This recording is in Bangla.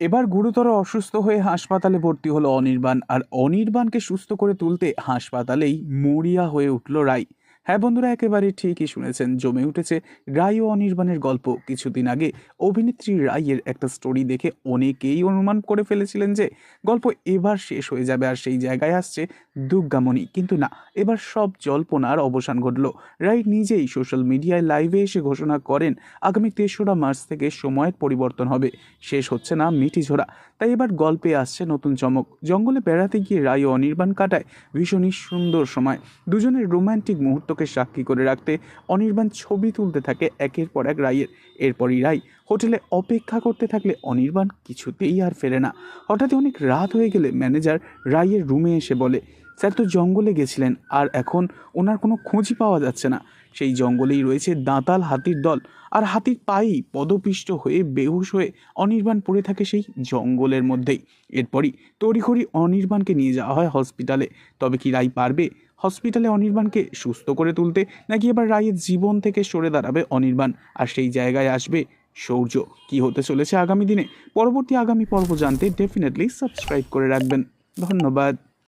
এবার গুরুতর অসুস্থ হয়ে হাসপাতালে ভর্তি হলো অনির্বাণ, আর অনির্বাণকে সুস্থ করে তুলতে হাসপাতালেই মরিয়া হয়ে উঠল রাই। হ্যাঁ বন্ধুরা, একেবারে ঠিকই শুনেছেন, জমে উঠেছে রাই ও অনির্বাণের গল্প। কিছুদিন আগে অভিনেত্রী রাইয়ের একটা স্টোরি দেখে অনেকেই অনুমান করে ফেলেছিলেন যে গল্প এবার শেষ হয়ে যাবে আর সেই জায়গায় আসছে দুর্গামণি। কিন্তু না, এবার সব জল্পনার অবসান ঘটল। রাই নিজেই সোশ্যাল মিডিয়ায় লাইভে এসে ঘোষণা করেন, আগামী তেসরা মার্চ থেকে সময়ের পরিবর্তন হবে। শেষ হচ্ছে না মিঠি ঝোড়া। তাই এবার গল্পে আসছে নতুন চমক। জঙ্গলে বেড়াতে গিয়ে রায় অনির্বাণ কাটায় ভীষণই সুন্দর সময়। দুজনের রোমান্টিক মুহূর্তকে সাক্ষী করে রাখতে অনির্বাণ ছবি তুলতে থাকে একের পর এক রায়ের এরপরই রায় হোটেলে অপেক্ষা করতে থাকলে অনির্বাণ কিছুতেই আর ফেরে না। হঠাৎ অনেক রাত হয়ে গেলে ম্যানেজার রায়ের রুমে এসে বলে স্যার তো জঙ্গলে গেছিলেন, আর এখন ওনার কোনো খোঁজই পাওয়া যাচ্ছে না। সেই জঙ্গলেই রয়েছে দাঁতাল হাতির দল, আর হাতির পায়েই পদপিষ্ট হয়ে, বেহুশ হয়ে অনির্বাণ পড়ে থাকে সেই জঙ্গলের মধ্যেই। এরপরই তড়িঘড়ি অনির্বাণকে নিয়ে যাওয়া হয় হসপিটালে। তবে কি রাই পারবে হসপিটালে অনির্বাণকে সুস্থ করে তুলতে, নাকি এবার রায়ের জীবন থেকে সরে দাঁড়াবে অনির্বাণ? আর সেই জায়গায় আসবে শৌর্য কি হতে চলেছে আগামী দিনে? পরবর্তী আগামী পর্ব জানতে ডেফিনেটলি সাবস্ক্রাইব করে রাখবেন। ধন্যবাদ।